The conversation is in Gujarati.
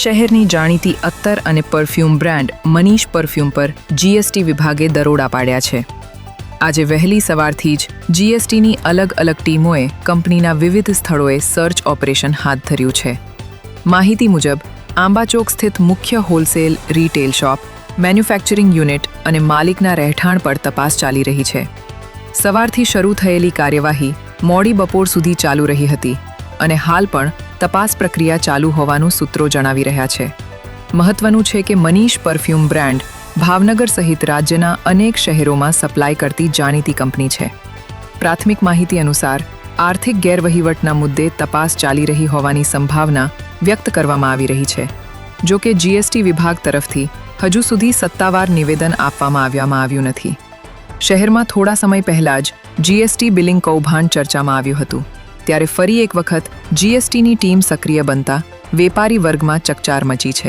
શહેરની જાણીતી અત્તર અને પરફ્યુમ બ્રાન્ડ મનીષ પરફ્યુમ પર જીએસટી વિભાગે દરોડા પાડ્યા છે. આજે વહેલી સવારથી જ જીએસટીની અલગ અલગ ટીમોએ કંપનીના વિવિધ સ્થળોએ સર્ચ ઓપરેશન હાથ ધર્યું છે. માહિતી મુજબ, આંબાચોક સ્થિત મુખ્ય wholesale retail shop, manufacturing unit અને માલિકના રહેઠાણ પર તપાસ ચાલી રહી છે. સવારથી શરૂ થયેલી કાર્યવાહી મોડી બપોર સુધી ચાલુ રહી હતી. અને હાલ પણ તપાસ પ્રક્રિયા ચાલુ હોવાનું સૂત્રો જણાવી રહ્યા છે. મહત્વનું છે કે મનીષ પરફ્યુમ બ્રાન્ડ ભાવનગર સહિત રાજ્યના અનેક શહેરોમાં સપ્લાય કરતી જાણીતી કંપની છે. પ્રાથમિક માહિતી અનુસાર, આર્થિક ગેરવહીવટના મુદ્દે તપાસ ચાલી રહી હોવાની સંભાવના વ્યક્ત કરવામાં આવી રહી છે. જો કે જીએસટી વિભાગ તરફથી હજુ સુધી સત્તાવાર નિવેદન આપવામાં આવ્યામાં આવ્યું નથી. શહેરમાં થોડા સમય પહેલા જ જીએસટી બિલિંગ કૌભાંડ ચર્ચામાં આવ્યું હતું. ત્યારે ફરી એક વખત જીએસટીની ટીમ સક્રિય બનતા વેપારી વર્ગમાં ચકચાર મચી છે.